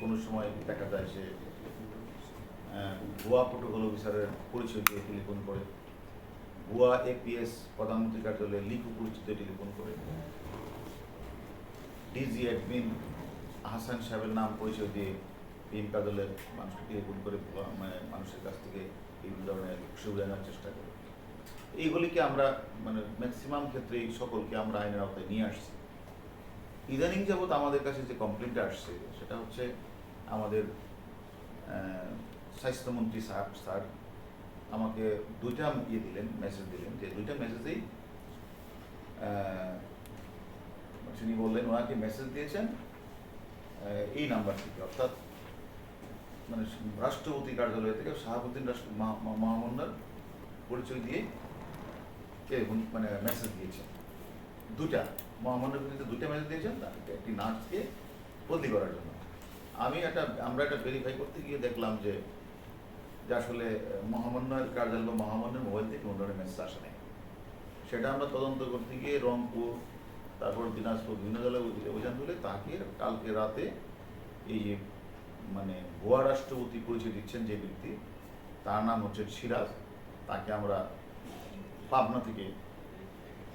কোনো সময় দেখা যায় সে ভুয়া প্রোটোকল অফিসারের পরিচয় দিয়ে টেলিফোন করে। ভুয়া এপিএস প্রধানমন্ত্রী কার্যালয়ে লিখু পরিচিত টেলিফোন করে। ডিজি অ্যাডমিন হাসান সাহেবের নাম পরিচয় দিয়ে পিএম কার্যালয়ের মানুষকে টেলিফোন করে মানে মানুষের কাছ থেকে বিভিন্ন ধরনের সুবিধা নেওয়ার চেষ্টা করে। এইগুলিকে আমরা মানে ম্যাক্সিমাম ক্ষেত্রেই সকলকে আমরা আইনের আওতায় নিয়ে আসছি। ইদানিং যাবৎ আমাদের কাছে যে কমপ্লেনটা আসছে, সেটা হচ্ছে আমাদের স্বাস্থ্যমন্ত্রী স্যার স্যার আমাকে দুইটা ইয়ে দিলেন মেসেজ দিলেন, যে দুইটা মেসেজেই তিনি বললেন ওনাকে মেসেজ দিয়েছেন এই নাম্বার থেকে, অর্থাৎ মানে রাষ্ট্রপতি কার্যালয় থেকে শাহাবুদ্দিন রাষ্ট্র মহা- মহা- মহামন্ডল পরিচয় দিয়ে মানে মেসেজ দিয়েছেন। দুটা মহামান্য বিরুদ্ধে দুটা মেসেজ দিয়েছেন একটি নার্সকে বদলি করার জন্য। আমি একটা, আমরা একটা ভেরিফাই করতে গিয়ে দেখলাম যে আসলে মহামান্যের কার্যালয় মহামান্যের মোবাইল থেকে কোনো ধরনের মেসেজ আসে নাই। সেটা আমরা তদন্ত করতে গিয়ে রংপুর, তারপর দিনাজপুর বিভিন্ন জেলায় অভিযান তুলে তাকে কালকে রাতে এই যে মানে ভুয়া রাষ্ট্রপতি পরিচয় দিচ্ছেন যে ব্যক্তি, তার নাম হচ্ছে সিরাজ। তাকে আমরা পাবনা থেকে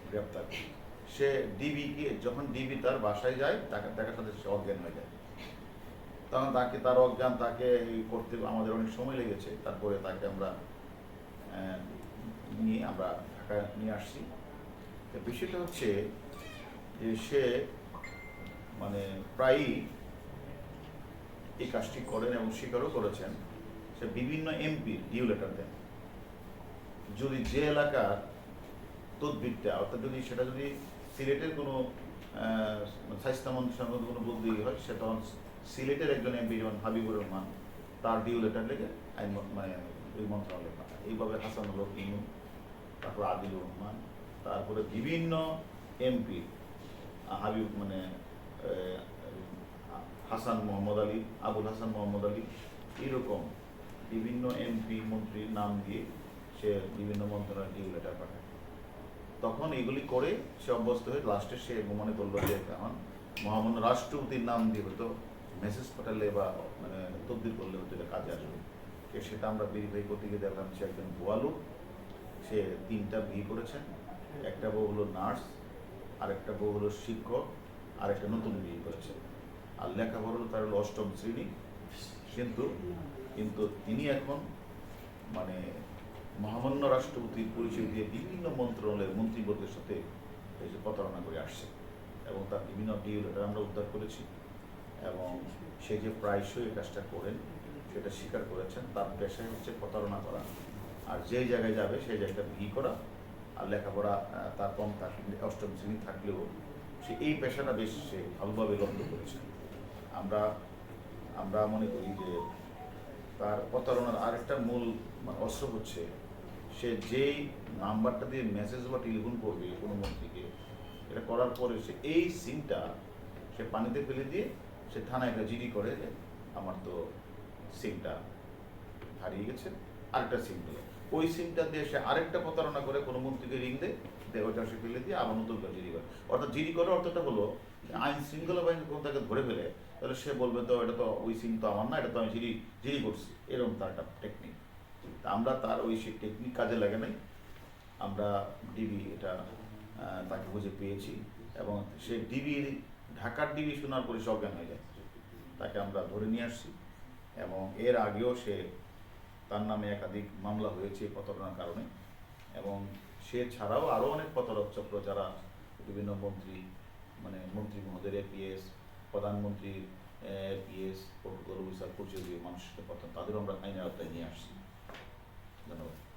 গ্রেপ্তার করি। সে ডিবিকে যখন ডিবি তার বাসায় যায়, তাকে দেখার সাথে সে অজ্ঞান হয়ে যায়। তখন তাকে, তার অজ্ঞান তাকে করতে আমাদের অনেক সময় লেগেছে। তারপরে তাকে আমরা নিয়ে আমরা ঢাকা নিয়ে আসছি। তো বিষয়টা হচ্ছে যে সে মানে প্রায়ই এই কাজটি করেন এবং স্বীকারও করেছেন। সে বিভিন্ন এমপি ডিউ লেটার দেন। যদি যে এলাকার তদবিরটা অর্থাৎ যদি সেটা যদি সিলেটের কোনো আহ, স্বাস্থ্যমন্ত্রীর সঙ্গে কোনো বদলি হয় সেটা সিলেটের একজন এমপি যেমন হাবিবুর রহমান তার ডিউ লেটার লেগে আইন মন- ওই মন্ত্রণালয়ে পাঠায়। এইভাবে হাসান হলো ইনু তারপর আদিলুর রহমান তারপরে বিভিন্ন এমপি হাবিব মানে হাসান মোহাম্মদ আলী আবুল হাসান মোহাম্মদ আলী এরকম বিভিন্ন এমপি মন্ত্রীর নাম দিয়ে সে বিভিন্ন মন্ত্রণালয় ডিউ লেটার পাঠায়। তখন এগুলি করে সে অভ্যস্ত হয়ে লাস্টে সে মনে করল যে, এখন মহামান্য রাষ্ট্রপতির নাম দিয়ে হয়তো মেসেজ পাঠালে বা মানে তদবির করলে হয়তো এটা কাজে আসবে। সেটা আমরা ভেরিফাই করতে গিয়ে দেখলাম, সে একজন ভুয়া লোক। সে তিনটা বিয়ে করেছেন একটা বউ হলো নার্স, আরেকটা বউ হলো শিক্ষক আর একটা নতুন বিয়ে করেছে। আর লেখাপড়া হলো তার হলো অষ্টম শ্রেণি। কিন্তু কিন্তু তিনি এখন মানে মহামান্য রাষ্ট্রপতির পরিচয় দিয়ে বিভিন্ন মন্ত্রণালয়ের মন্ত্রীবর্গের সাথে যে প্রতারণা করে আসছে এবং তার বিভিন্ন ডিউ আমরা উদ্ধার করেছি এবং সে যে প্রায়শই কাজটা করেন, সেটা স্বীকার করেছেন, তার পেশায় হচ্ছে প্রতারণা করা। আর যেই জায়গায় যাবে, সেই জায়গাটা ভি করা আর লেখাপড়া তার কম থাকলে অষ্টম শ্রেণি থাকলেও সে এই পেশাটা বেশ সে ভালোভাবে লক্ষ্য করেছে। আমরা আমরা মনে করি যে তার প্রতারণার আরেকটা মূল মানে অস্ত্র হচ্ছে সে যেই নাম্বারটা দিয়ে মেসেজ বা টেলিফোন করবে কোনো মন্ত্রীকে, এটা করার পরে সে এই সিমটা সে পানিতে ফেলে দিয়ে সে থানায় একটা জিডি করে যে আমার তো সিমটা হারিয়ে গেছে, আরেকটা সিম দিল ওই সিমটা দিয়ে সে আরেকটা প্রতারণা করে কোনো মন্ত্রীকে রিং দেয় দিয়ে ওইটা সে ফেলে দিয়ে আবার নতুন করে জিডি করে। অর্থাৎ জিডি করার অর্থটা হলো, আইন শৃঙ্খলা বাহিনী কোনো তাকে ধরে ফেলে, তাহলে সে বলবে তো, এটা তো ওই সিম তো আমার না, এটা তো আমি জিডি জিডি করছি। এরকম তার একটা টেকনিক আমরা তার ওই সেই টেকনিক কাজে লাগে নাই। আমরা ডিবি এটা তাকে খুঁজে পেয়েছি এবং সে ডিবি ঢাকার ডিবি শোনার পরে সে অজ্ঞান হয়ে যায় তাকে আমরা ধরে নিয়ে আসছি এবং এর আগেও সে তার নামে একাধিক মামলা হয়েছে প্রতারণার কারণে এবং সে ছাড়াও আরও অনেক প্রতারক চক্র যারা বিভিন্ন মন্ত্রী মানে মন্ত্রী মহোদয়ের এপিএস প্রধানমন্ত্রীর এপিএস প্রোটোকল অফিসার পরিচয় মানুষকে প্রথম তাদেরও আমরা আইনের আওতায় নিয়ে আসছি। ধন্যবাদ